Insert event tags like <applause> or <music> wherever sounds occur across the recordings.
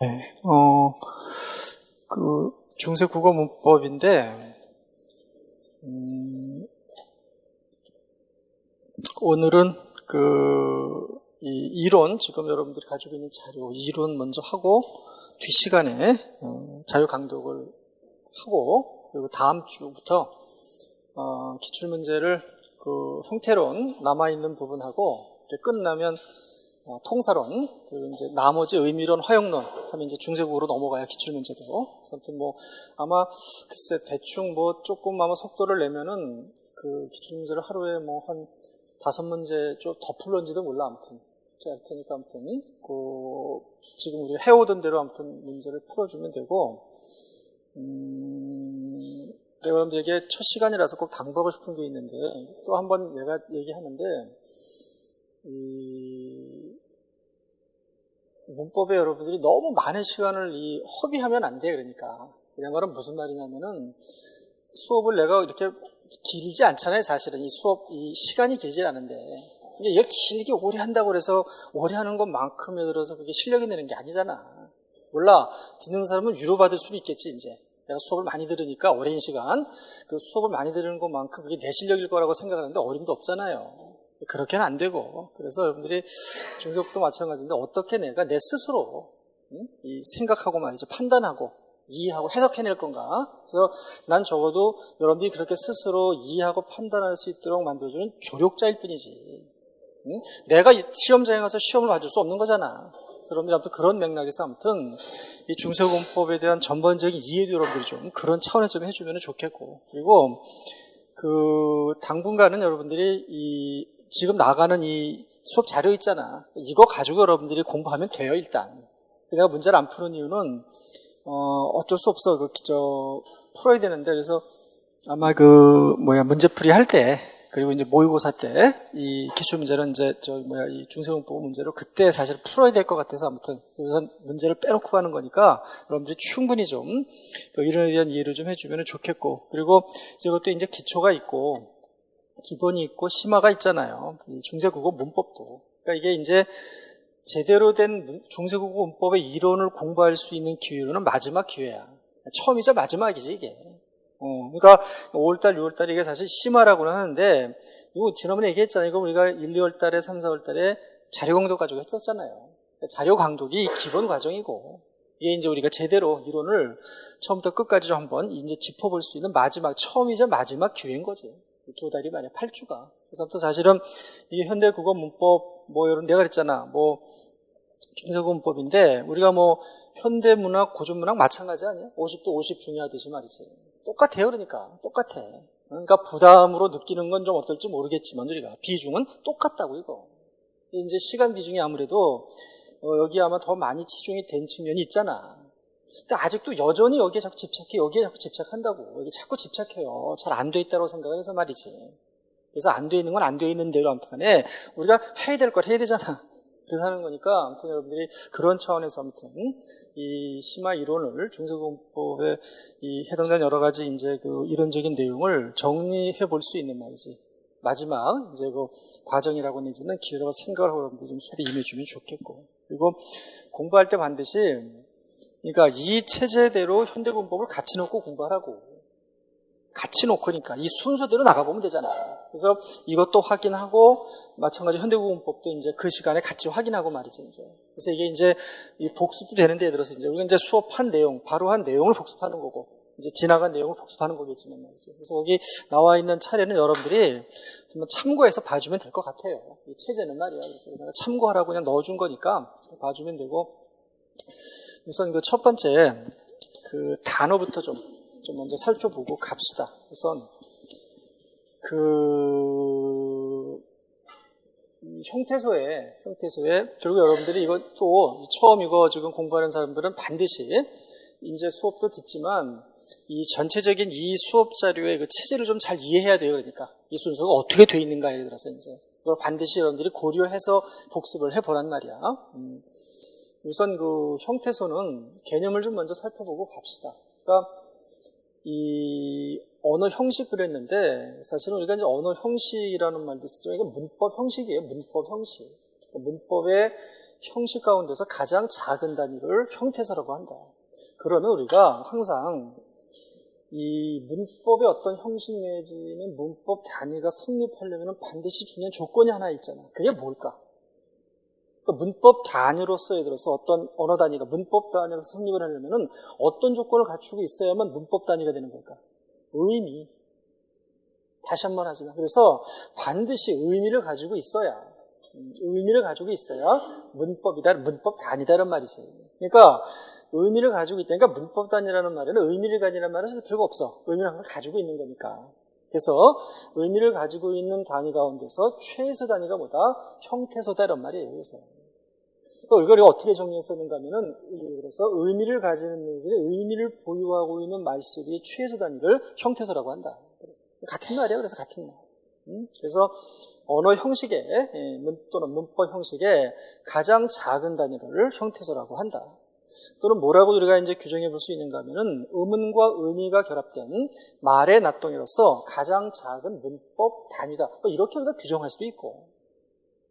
네, 어, 그, 중세 국어 문법인데, 음, 오늘은 그, 이 이론, 지금 여러분들이 가지고 있는 자료, 이론 먼저 하고, 뒷 시간에 어, 자료 강독을 하고, 그리고 다음 주부터, 어, 기출문제를 그 형태론 남아있는 부분하고, 끝나면 어, 통사론, 그리고 이제 나머지 의미론, 화용론 하면 이제 중세국어로 넘어가야 기출문제도. 아무튼 뭐 아마 글쎄 대충 뭐 조금 아마 속도를 내면은 그 기출문제를 하루에 뭐 한 다섯 문제 좀 더 풀런지도 몰라 아무튼. 할 테니까 아무튼 그 지금 우리 해오던 대로 아무튼 문제를 풀어주면 되고 음, 내가 여러분들에게 첫 시간이라서 꼭 당부하고 싶은 게 있는데 또 한 번 내가 얘기하는데 이 문법에 여러분들이 너무 많은 시간을 이 허비하면 안 돼. 그러니까. 그냥 말은 무슨 말이냐면은 수업을 내가 이렇게 길지 않잖아요. 사실은 이 수업, 이 시간이 길지 않은데. 이게 길게 오래 한다고 해서 오래 하는 것만큼 에 들어서 그게 실력이 되는 게 아니잖아. 몰라. 듣는 사람은 위로받을 수도 있겠지, 이제. 내가 수업을 많이 들으니까 오랜 시간 그 수업을 많이 들은 것만큼 그게 내 실력일 거라고 생각하는데 어림도 없잖아요. 그렇게는 안 되고. 그래서 여러분들이 중속도 마찬가지인데 어떻게 내가 내 스스로 응? 생각하고 말이죠. 판단하고 이해하고 해석해낼 건가? 그래서 난 적어도 여러분들이 그렇게 스스로 이해하고 판단할 수 있도록 만들어주는 조력자일 뿐이지. 응? 내가 시험장에 가서 시험을 봐줄 수 없는 거잖아. 여러분들이 아무튼 그런 맥락에서 아무튼 이 중세공법에 대한 전반적인 이해도 여러분들이 좀 그런 차원에서 좀 해주면 좋겠고. 그리고 그 당분간은 여러분들이 이 지금 나가는 이 수업 자료 있잖아. 이거 가지고 여러분들이 공부하면 돼요, 일단. 내가 문제를 안 푸는 이유는, 어, 어쩔 수 없어. 그, 저, 풀어야 되는데, 그래서 아마 그, 뭐야, 문제풀이 할 때, 그리고 이제 모의고사 때, 이 기출 문제는 이제, 저, 뭐야, 이 중세공법 문제로 그때 사실 풀어야 될 것 같아서 아무튼, 우선 문제를 빼놓고 가는 거니까, 여러분들이 충분히 좀, 그 이론에 대한 이해를 좀 해주면 좋겠고, 그리고 이것도 이제 기초가 있고, 기본이 있고 심화가 있잖아요. 중세국어 문법도. 그러니까 이게 이제 제대로 된 중세국어 문법의 이론을 공부할 수 있는 기회로는 마지막 기회야. 처음이자 마지막이지 이게. 어, 그러니까 5월달, 6월달 이게 사실 심화라고는 하는데 이거 지난번에 얘기했잖아요. 이거 우리가 1, 2월달에 3, 4월달에 자료 강독 가지고 했었잖아요. 그러니까 자료 강독이 기본 과정이고 이게 이제 우리가 제대로 이론을 처음부터 끝까지 좀 한번 이제 짚어볼 수 있는 마지막 처음이자 마지막 기회인 거지. 두 달이 만에 8주가. 그래서 또 사실은 이게 현대 국어 문법 뭐 이런 내가 그랬잖아. 뭐 중세국어 문법인데 우리가 뭐 현대 문학, 고전 문학 마찬가지 아니야? 50도 50 중요하듯이 말이지. 똑같아요, 그러니까. 똑같아. 그러니까 부담으로 느끼는 건 좀 어떨지 모르겠지만 우리가 비중은 똑같다고 이거. 이제 시간 비중이 아무래도 어, 여기 아마 더 많이 치중이 된 측면이 있잖아. 근데 아직도 여전히 여기에 자꾸 집착해, 여기에 자꾸 집착한다고. 여기 자꾸 집착해요. 잘 안 돼 있다고 생각을 해서 말이지. 그래서 안 돼 있는 건 안 돼 있는 대로 아무튼 간에 우리가 해야 될 걸 해야 되잖아. <laughs> 그래서 하는 거니까 아무튼 여러분들이 그런 차원에서 아무튼 이 심화 이론을 중세공법에 이 해당되는 여러 가지 이제 그 이론적인 내용을 정리해 볼 수 있는 말이지. 마지막 이제 그 과정이라고 하는지는 기회라고 생각을 하고 여러분들이 좀 수업에 임해주면 좋겠고. 그리고 공부할 때 반드시 그러니까 이 체제대로 현대공법을 같이 놓고 공부하라고. 같이 놓고니까 이 순서대로 나가보면 되잖아. 그래서 이것도 확인하고 마찬가지 현대공법도 이제 그 시간에 같이 확인하고 말이지 이제. 그래서 이게 이제 이 복습도 되는데 들어서 이제 우리가 이제 수업한 내용, 바로 한 내용을 복습하는 거고 이제 지나간 내용을 복습하는 거겠지만 말이지. 그래서 거기 나와 있는 차례는 여러분들이 한번 참고해서 봐주면 될 것 같아요. 이 체제는 말이야. 그래서 참고하라고 그냥 넣어준 거니까 봐주면 되고. 우선 그 첫 번째 그 단어부터 좀, 좀 먼저 살펴보고 갑시다. 우선 그 형태소에 형태소에 결국 여러분들이 이것도 처음 이거 지금 공부하는 사람들은 반드시 이제 수업도 듣지만 이 전체적인 이 수업 자료의 그 체제를 좀 잘 이해해야 돼요. 그러니까 이 순서가 어떻게 돼 있는가에 대해서 이제 그걸 반드시 여러분들이 고려해서 복습을 해보란 말이야. 음. 우선 그 형태소는 개념을 좀 먼저 살펴보고 갑시다. 그러니까 이 언어 형식 그랬는데 사실은 우리가 이제 언어 형식이라는 말도 쓰죠. 이거 문법 형식이에요. 문법 형식. 문법의 형식 가운데서 가장 작은 단위를 형태소라고 한다. 그러면 우리가 항상 이 문법의 어떤 형식 내지는 문법 단위가 성립하려면 반드시 중요한 조건이 하나 있잖아. 그게 뭘까? 그러니까 문법 단위로서 예를 들어서 어떤 언어 단위가 문법 단위로 성립을 하려면 어떤 조건을 갖추고 있어야만 문법 단위가 되는 걸까? 의미. 다시 한 번 하지만 그래서 반드시 의미를 가지고 있어야 음, 의미를 가지고 있어야 문법이다 문법 단위다는 말이지. 그러니까 의미를 가지고 있다니까 문법 단위라는 말에는 의미를 가지는 말은 쓸 필요가 없어. 의미를 가지고 있는 거니까. 그래서 의미를 가지고 있는 단위 가운데서 최소 단위가 뭐다? 형태소다 이런 말이에요. 그래서 이걸 어떻게 정리했었는가 하면은 그래서 의미를 가지는 의미를 보유하고 있는 말소리의 최소 단위를 형태소라고 한다. 그래서 같은 말이에요. 그래서 같은 말. 음? 그래서 언어 형식의 예, 문, 또는 문법 형식의 가장 작은 단위를 형태소라고 한다. 또는 뭐라고 우리가 이제 규정해 볼 수 있는가 하면은 의문과 의미가 결합된 말의 납동이로서 가장 작은 문법 단위다. 뭐 이렇게 우리가 규정할 수도 있고.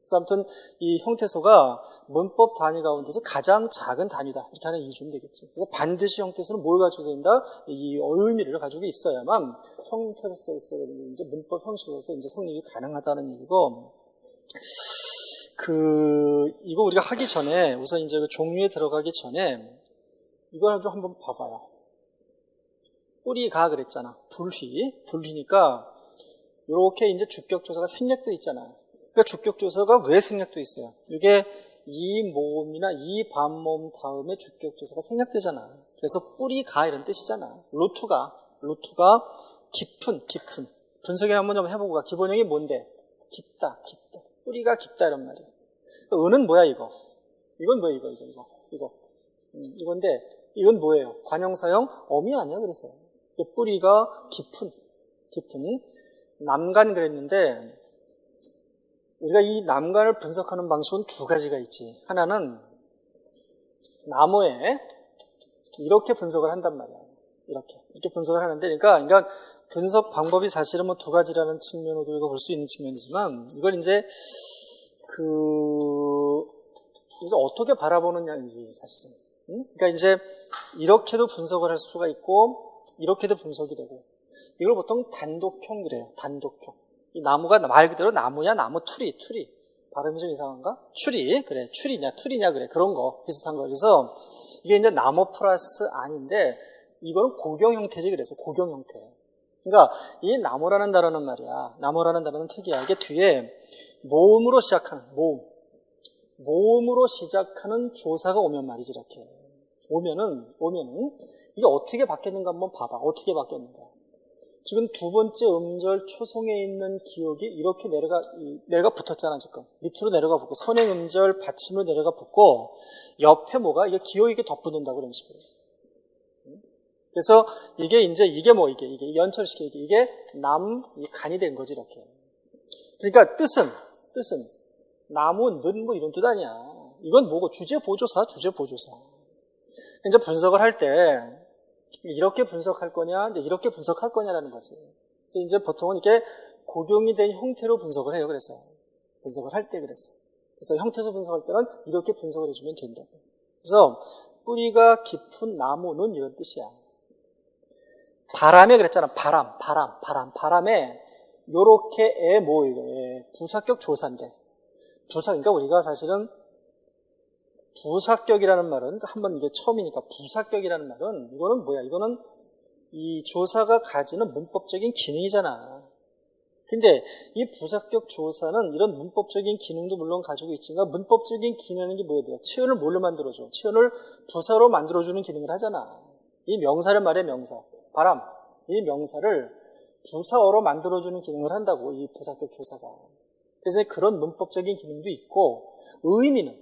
그래서 아무튼 이 형태소가 문법 단위 가운데서 가장 작은 단위다. 이렇게 하나 이해주면 되겠지. 그래서 반드시 형태소는 뭘 가지고 있다? 이 의미를 가지고 있어야만 형태로서 이제 문법 형식으로서 이제 성립이 가능하다는 얘기고, 그, 이거 우리가 하기 전에, 우선 이제 그 종류에 들어가기 전에, 이걸 좀 한번 봐봐요. 뿌리가 그랬잖아. 불휘. 불휘니까, 이렇게 이제 주격조사가 생략돼 있잖아. 그러니까 주격조사가 왜 생략돼 있어요? 이게 이 모음이나 이 반모음 다음에 주격조사가 생략되잖아. 그래서 뿌리가 이런 뜻이잖아. 루트가, 루트가 깊은, 깊은. 분석을 한번 좀 해보고 가. 기본형이 뭔데? 깊다, 깊다. 뿌리가 깊다 이런 말이야. 그러니까 은은 뭐야 이거? 이건 뭐야 이거 이거 이거 이거 음, 이건데 이건 뭐예요? 관형사형 어미 아니야 그래서 뿌리가 깊은 깊은 남간 그랬는데 우리가 이 남간을 분석하는 방식은 두 가지가 있지. 하나는 나무에 이렇게 분석을 한단 말이야. 이렇게 이렇게 분석을 하는데 그러니까 그러니까 분석 방법이 사실은 뭐 두 가지라는 측면으로 우리가 볼수 있는 측면이지만 이걸 이제 그 이제 어떻게 바라보느냐인지 사실은. 응? 그러니까 이제 이렇게도 분석을 할 수가 있고 이렇게도 분석이 되고 이걸 보통 단독형 그래요. 단독형. 이 나무가 말 그대로 나무야 나무 투리 투리 발음이 좀 이상한가? 추리 그래 추리냐 투리냐 그래 그런 거 비슷한 거 그래서 이게 이제 나무 플러스 아닌데 이거는 고경 형태지 그래서 고경 형태. 그러니까 이 나무라는 단어는 말이야. 나무라는 단어는 특이하게 뒤에 모음으로 시작하는 모음. 모음으로 시작하는 조사가 오면 말이지 이렇게. 오면은 오면은 이게 어떻게 바뀌었는가 한번 봐봐. 어떻게 바뀌었는가. 지금 두 번째 음절 초성에 있는 기억이 이렇게 내려가 내려가 붙었잖아 지금. 밑으로 내려가 붙고 선행 음절 받침으로 내려가 붙고 옆에 뭐가 이게 기억이 이렇게 덧붙는다 그런 식으로 그래서 이게 이제 이게 뭐 이게 이게 연철시켜 이게 이게 남 간이 된 거지 이렇게 그러니까 뜻은 뜻은 나무, 는뭐 이런 뜻 아니야. 이건 뭐고 주제 보조사, 주제 보조사. 이제 분석을 할 때 이렇게 분석할 거냐, 이렇게 분석할 거냐라는 거지. 그래서 이제 보통은 이렇게 고경이 된 형태로 분석을 해요. 그래서 분석을 할 때 그래서. 그래서 형태에서 분석할 때는 이렇게 분석을 해주면 된다고. 그래서 뿌리가 깊은 나무는 이런 뜻이야. 바람에 그랬잖아. 바람, 바람, 바람, 바람에 요렇게 애 뭐, 이거, 애, 부사격 조사인데. 부사, 그러니까 우리가 사실은 부사격이라는 말은, 한번 이게 처음이니까 부사격이라는 말은, 이거는 뭐야? 이거는 이 조사가 가지는 문법적인 기능이잖아. 근데 이 부사격 조사는 이런 문법적인 기능도 물론 가지고 있지만 문법적인 기능이 뭐야 돼요? 체언을 뭘로 만들어줘? 체언을 부사로 만들어주는 기능을 하잖아. 이 명사를 말해 명사. 바람. 이 명사를 부사어로 만들어주는 기능을 한다고, 이 부사격 조사가. 그래서 그런 문법적인 기능도 있고, 의미는,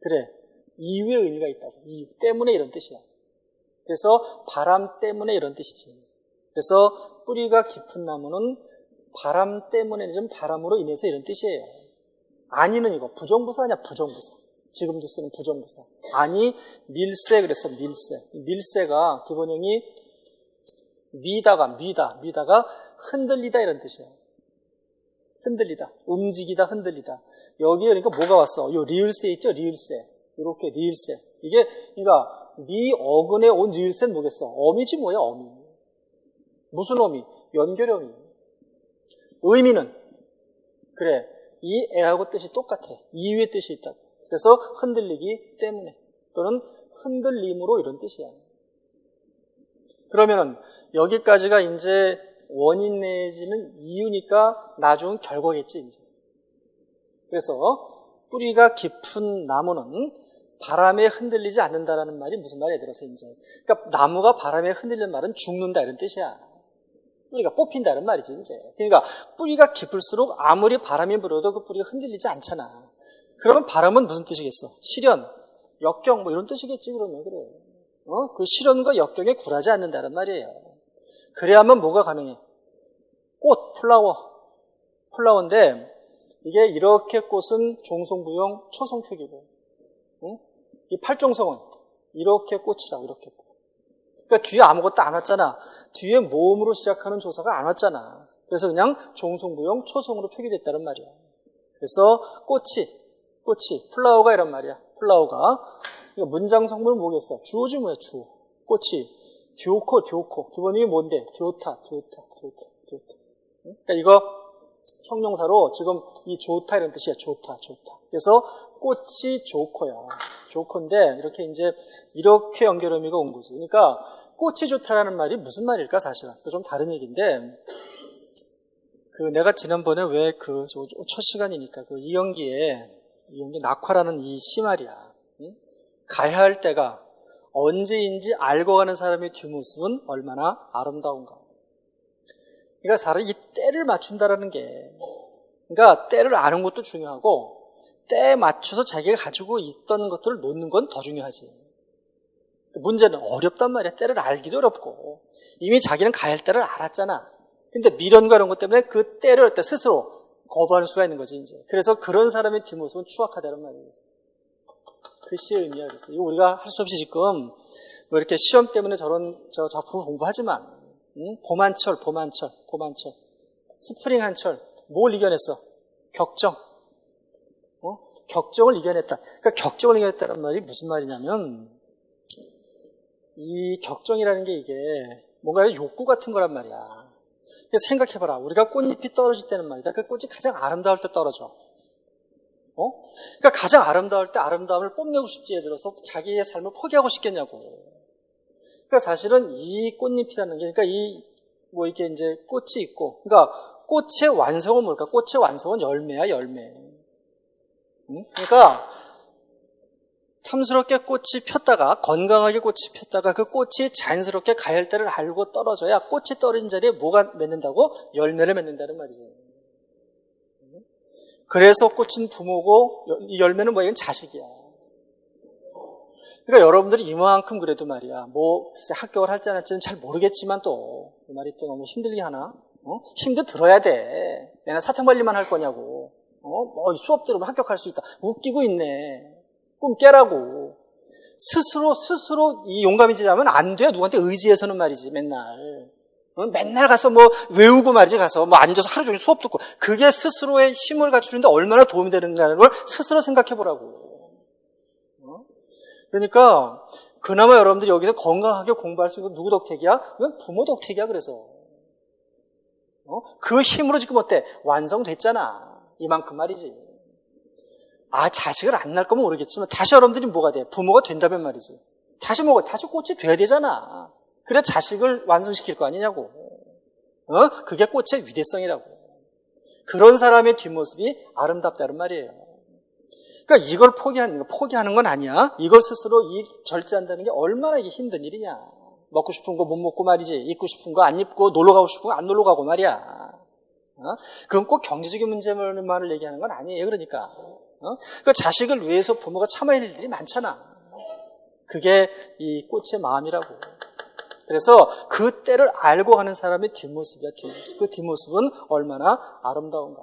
그래, 이유의 의미가 있다고. 이유 때문에 이런 뜻이야. 그래서 바람 때문에 이런 뜻이지. 그래서 뿌리가 깊은 나무는 바람 때문에 좀 바람으로 인해서 이런 뜻이에요. 아니는 이거 부정부사 아니야 부정부사. 지금도 쓰는 부정부사. 아니 밀세 그래서 밀세. 밀세가 기본형이 미다가 미다, 미다가 흔들리다 이런 뜻이에요. 흔들리다, 움직이다, 흔들리다. 여기에 그러니까 뭐가 왔어? 요 리을세 있죠? 리을세. 이렇게 리을세. 이게 그러니까 미 어근에 온 리을세는 뭐겠어? 어미지 뭐야, 어미. 무슨 어미? 연결어미. 의미는 그래. 이 애하고 뜻이 똑같아. 이유의 뜻이 있다. 그래서 흔들리기 때문에 또는 흔들림으로 이런 뜻이야. 그러면은 여기까지가 이제 원인 내지는 이유니까 나중 결과겠지 이제. 그래서 뿌리가 깊은 나무는 바람에 흔들리지 않는다라는 말이 무슨 말이야 들어서 이제. 그러니까 나무가 바람에 흔들리는 말은 죽는다 이런 뜻이야. 뿌리가 뽑힌다는 말이지 이제. 그러니까 뿌리가 깊을수록 아무리 바람이 불어도 그 뿌리가 흔들리지 않잖아. 그러면 바람은 무슨 뜻이겠어? 실현, 역경 뭐 이런 뜻이겠지 그러면 그래. 어? 그 실현과 역경에 굴하지 않는다는 말이에요. 그래야만 뭐가 가능해? 꽃, 플라워. 플라워인데 이게 이렇게 꽃은 종송부용 초성격이고 응? 이 팔종성은 이렇게 꽃이라고 이렇게 꽃. 그러니까 뒤에 아무것도 안 왔잖아. 뒤에 모음으로 시작하는 조사가 안 왔잖아. 그래서 그냥 종송부용 초성으로 표기됐다는 말이야. 그래서 꽃이, 꽃이, 플라워가 이란 말이야. 플라워가. 그러니까 문장 성분은 뭐겠어? 주어지 뭐야, 주. 꽃이. 듀오코, 듀오코. 기본이 뭔데? 듀오타, 듀오타, 듀오타, 듀오타. 그러니까 이거 형용사로 지금 이 좋다 이런 뜻이야. 좋다, 좋다. 그래서 꽃이 좋고야. 좋건데 이렇게 이제 이렇게 연결 의미가 온 거지. 그러니까 꽃이 좋다라는 말이 무슨 말일까 사실은. 좀 다른 얘기인데 그 내가 지난번에 왜 그 첫 시간이니까 그 이영기에 이영기 낙화라는 이 시 말이야. 응? 가야 할 때가 언제인지 알고 가는 사람의 뒷모습은 얼마나 아름다운가. 그러니까 사람 이 때를 맞춘다라는 게 그러니까 때를 아는 것도 중요하고 때에 맞춰서 자기가 가지고 있던 것들을 놓는 건 더 중요하지. 문제는 어렵단 말이야. 때를 알기도 어렵고. 이미 자기는 가야 할 때를 알았잖아. 근데 미련과 이런 것 때문에 그 때를 때 스스로 거부하는 수가 있는 거지, 이제. 그래서 그런 사람의 뒷모습은 추악하다는 말이에요. 글씨의 의미야, 그래서. 이거 우리가 할 수 없이 지금, 뭐 이렇게 시험 때문에 저런, 저 작품을 공부하지만, 응? 봄한철, 봄한철, 봄한철. 스프링 한철. 뭘 이겨냈어? 격정. 어? 격정을 이겨냈다. 그러니까 격정을 이겨냈다는 말이 무슨 말이냐면, 이 격정이라는 게 이게 뭔가 욕구 같은 거란 말이야. 생각해봐라. 우리가 꽃잎이 떨어질 때는 말이다. 그 꽃이 가장 아름다울 때 떨어져. 어? 그러니까 가장 아름다울 때 아름다움을 뽐내고 싶지 에 들어서 자기의 삶을 포기하고 싶겠냐고. 그러니까 사실은 이 꽃잎이라는 게, 그러니까 이, 뭐 이게 이제 꽃이 있고, 그러니까 꽃의 완성은 뭘까? 꽃의 완성은 열매야, 열매. 응? 그러니까 탐스럽게 꽃이 폈다가 건강하게 꽃이 폈다가 그 꽃이 자연스럽게 가열 때를 알고 떨어져야 꽃이 떨어진 자리에 뭐가 맺는다고 열매를 맺는다는 말이지. 그래서 꽃은 부모고 이 열매는? 이건 자식이야. 그러니까 여러분들이 이만큼 그래도 말이야. 뭐 글쎄 합격을 할지 안 할지는 잘 모르겠지만 또 이 말이 또 너무 힘들게 하나? 어? 힘도 들어야 돼. 내가 사탕 관리만 할 거냐고. 어? 뭐 수업 들으면 합격할 수 있다. 웃기고 있네. 꿈 깨라고. 스스로, 스스로 이 용감해지지 않으면 안 돼. 누구한테 의지해서는 말이지, 맨날. 어? 맨날 가서 뭐 외우고 말이지 가서 뭐 앉아서 하루 종일 수업 듣고 그게 스스로의 힘을 갖추는데 얼마나 도움이 되는가를 스스로 생각해 보라고. 어? 그러니까 그나마 여러분들이 여기서 건강하게 공부할 수 있는 누구 덕택이야? 이건 부모 덕택이야 그래서. 어? 그 힘으로 지금 어때? 완성됐잖아. 이만큼 말이지. 아, 자식을 안 낳을 거면 모르겠지만 다시 여러분들이 뭐가 돼? 부모가 된다면 말이지. 다시 뭐가, 다시 꽃이 돼야 되잖아. 그래 자식을 완성시킬 거 아니냐고. 어? 그게 꽃의 위대성이라고. 그런 사람의 뒷모습이 아름답다는 말이에요. 그러니까 이걸 포기하는 거, 포기하는 건 아니야. 이걸 스스로 이 절제한다는 게 얼마나 이게 힘든 일이냐. 먹고 싶은 거 못 먹고 말이지. 입고 싶은 거 안 입고 놀러 가고 싶은 거 안 놀러 가고 말이야. 어? 그건 꼭 경제적인 문제만을 얘기하는 건 아니에요. 그러니까. 어? 그 자식을 위해서 부모가 참아야 할 일들이 많잖아. 그게 이 꽃의 마음이라고. 그래서 그 때를 알고 가는 사람의 뒷모습이야, 뒷모습. 그 뒷모습은 얼마나 아름다운가.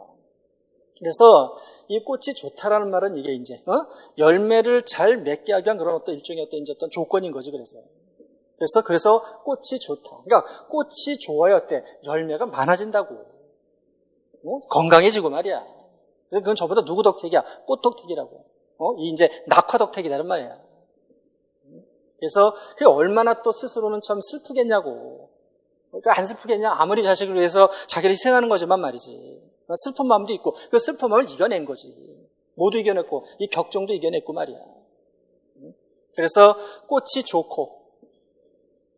그래서 이 꽃이 좋다라는 말은 이게 이제, 어? 열매를 잘 맺게 하기 위한 그런 어떤 일종의 어떤 이제 어떤 조건인 거지, 그래서. 그래서, 그래서 꽃이 좋다. 그러니까 꽃이 좋아야 어때? 열매가 많아진다고. 어? 건강해지고 말이야. 그래서 그건 저보다 누구 덕택이야? 꽃 덕택이라고. 어? 이 이제 낙화 덕택이다는 말이야. 그래서 그게 얼마나 또 스스로는 참 슬프겠냐고. 그러니까 안 슬프겠냐? 아무리 자식을 위해서 자기를 희생하는 거지만 말이지. 슬픈 마음도 있고 그 슬픈 마음을 이겨낸 거지. 모두 이겨냈고 이 격정도 이겨냈고 말이야. 그래서 꽃이 좋고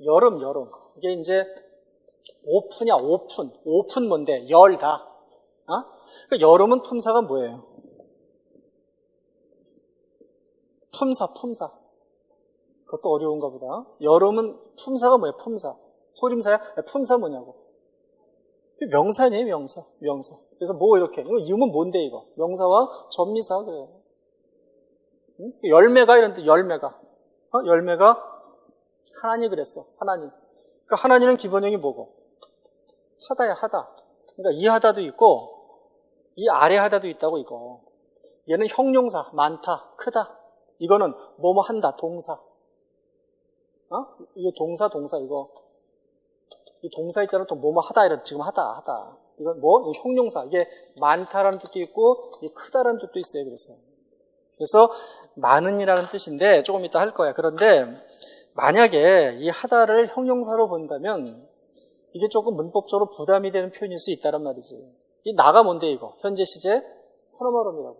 여름 여름 이게 이제 오픈이야 오픈 오픈 뭔데 열다. 어? 그 여름은 품사가 뭐예요? 품사 품사. 그것도 어려운가 보다. 여름은 품사가 뭐예요? 품사. 소림사야? 품사 뭐냐고. 명사네요, 명사. 명사. 그래서 뭐 이렇게. 이거 유문 뭔데, 이거? 명사와 전미사, 그래요. 응? 열매가 이런데, 열매가. 어? 열매가 하나님 그랬어. 하나님. 그러니까 하나님은 기본형이 뭐고? 하다야, 하다. 그러니까 이 하다도 있고, 이 아래 하다도 있다고, 이거. 얘는 형용사, 많다, 크다. 이거는 뭐뭐 한다, 동사. 어? 이거 동사, 동사, 이거. 이 동사 있잖아, 또 뭐뭐 하다, 이런, 지금 하다, 하다. 이건 뭐? 형용사. 이게 많다라는 뜻도 있고, 이 크다라는 뜻도 있어요, 그래서. 그래서, 많은이라는 뜻인데, 조금 이따 할 거야. 그런데, 만약에 이 하다를 형용사로 본다면, 이게 조금 문법적으로 부담이 되는 표현일 수 있다란 말이지. 이 나가 뭔데, 이거? 현재 시제 선어말음이라고.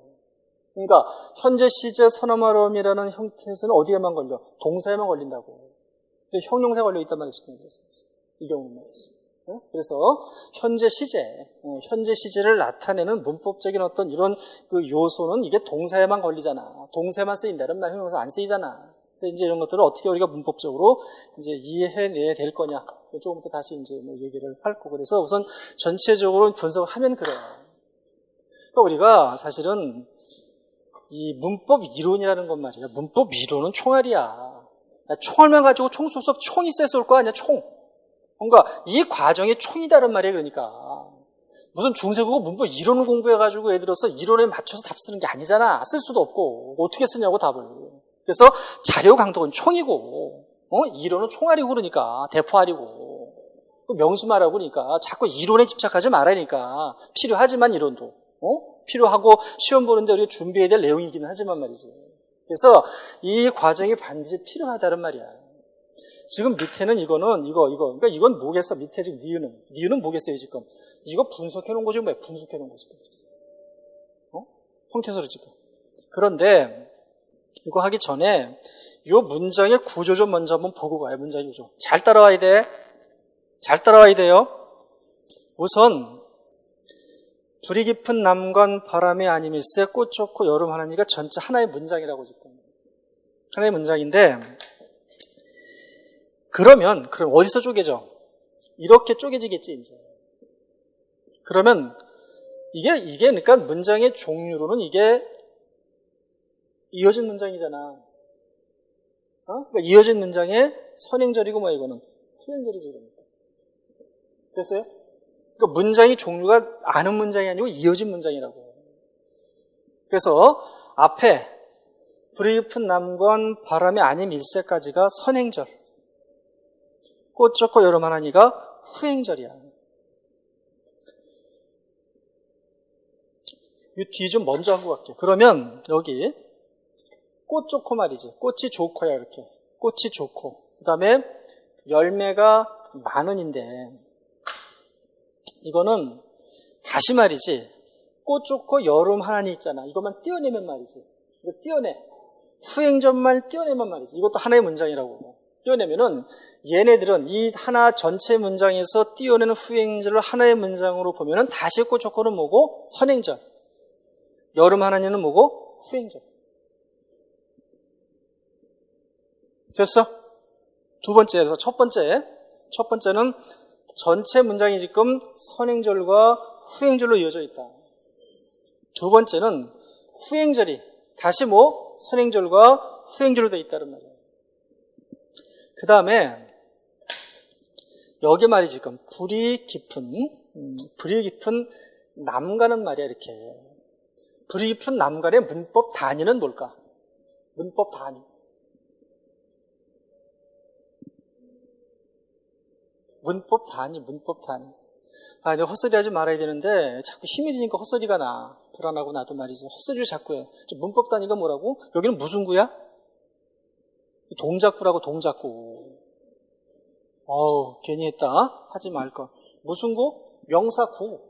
그러니까, 현재 시제 선어말음이라는 형태에서는 어디에만 걸려? 동사에만 걸린다고. 근데 형용사에 걸려 있단 말이지. 이 경우는 말이지. 그래서 현재 시제, 현재 시제를 나타내는 문법적인 어떤 이런 그 요소는 이게 동사에만 걸리잖아. 동사에만 쓰인다는 말, 형용사 안 쓰이잖아. 그래서 이제 이런 것들을 어떻게 우리가 문법적으로 이제 이해해내야 될 거냐. 조금 더 다시 이제 뭐 얘기를 할 거고. 그래서 우선 전체적으로 분석을 하면 그래요. 그러니까 우리가 사실은 이 문법 이론이라는 것 말이야. 문법 이론은 총알이야. 총알만 가지고 총 쏘서 총이 쎄쏠 거 아니야, 총. 뭔가 이 과정이 총이다는 말이에요, 그러니까. 무슨 중세국어 문법 이론을 공부해가지고 애들어서 이론에 맞춰서 답 쓰는 게 아니잖아. 쓸 수도 없고. 어떻게 쓰냐고 답을. 그래서 자료 강독은 총이고, 어? 이론은 총알이고 그러니까. 대포알이고. 명심하라고 그러니까. 자꾸 이론에 집착하지 말라니까. 필요하지만 이론도. 어? 필요하고 시험 보는데 우리가 준비해야 될 내용이기는 하지만 말이지. 그래서 이 과정이 반드시 필요하다는 말이야. 지금 밑에는 이거는 이거 이거 그러니까 이건 뭐겠어 밑에 지금 니은은 니은은 뭐겠어요 지금 이거 분석해 놓은 거지 뭐 분석해 놓은 거지 어 형태소리 지금 그런데 이거 하기 전에 이 문장의 구조 좀 먼저 한번 보고 가요 문장의 구조 잘 따라와야 돼 잘 따라와야 돼요 우선 불이 깊은 남관 바람이 아님일세 꽃 좋고 여름 하나니가 전체 하나의 문장이라고 지금 하나의 문장인데 그러면 그럼 어디서 쪼개져? 이렇게 쪼개지겠지 이제. 그러면 이게 이게 그러니까 문장의 종류로는 이게 이어진 문장이잖아. 어? 그러니까 이어진 문장의 선행절이고 뭐 이거는 후행절이죠. 그러니까. 됐어요? 그러니까 문장의 종류가 아는 문장이 아니고 이어진 문장이라고. 그래서 앞에 불이 깊은 남건 바람이 아님 일세까지가 선행절. 꽃 좋고 여름 하나니가 후행절이야. 이 뒤 좀 먼저 하고 갈게요. 그러면 여기 꽃 좋고 말이지. 꽃이 좋고야 이렇게. 꽃이 좋고. 그 다음에 열매가 만원인데 이거는 다시 말이지. 꽃 좋고 여름 하나니 있잖아. 이것만 띄어내면 말이지. 이거 띄어내. 후행전말 띄어내면 말이지. 이것도 하나의 문장이라고. 띄어내면은 얘네들은 이 하나 전체 문장에서 띄어내는 후행절을 하나의 문장으로 보면은 다시 꽃 좋고는 뭐고 선행절. 여름 하나니는 뭐고 후행절. 됐어? 두 번째에서 첫 번째. 첫 번째는 전체 문장이 지금 선행절과 후행절로 이어져 있다. 두 번째는 후행절이 다시 뭐 선행절과 후행절로 되어 있다는 말이야. 그 다음에 여기 말이 지금 불이 깊은 음, 불이 깊은 남가는 말이야 이렇게 불이 깊은 남간의 문법 단위는 뭘까? 문법 단위 문법 단위 문법 단위 아, 내가 헛소리 하지 말아야 되는데 자꾸 힘이 드니까 헛소리가 나. 불안하고 나도 말이지. 헛소리를 자꾸 해. 좀 문법 단위가 뭐라고? 여기는 무슨 구야? 동작구라고 동작구. 어우, 괜히 했다. 하지 말 거. 무슨 구? 명사구.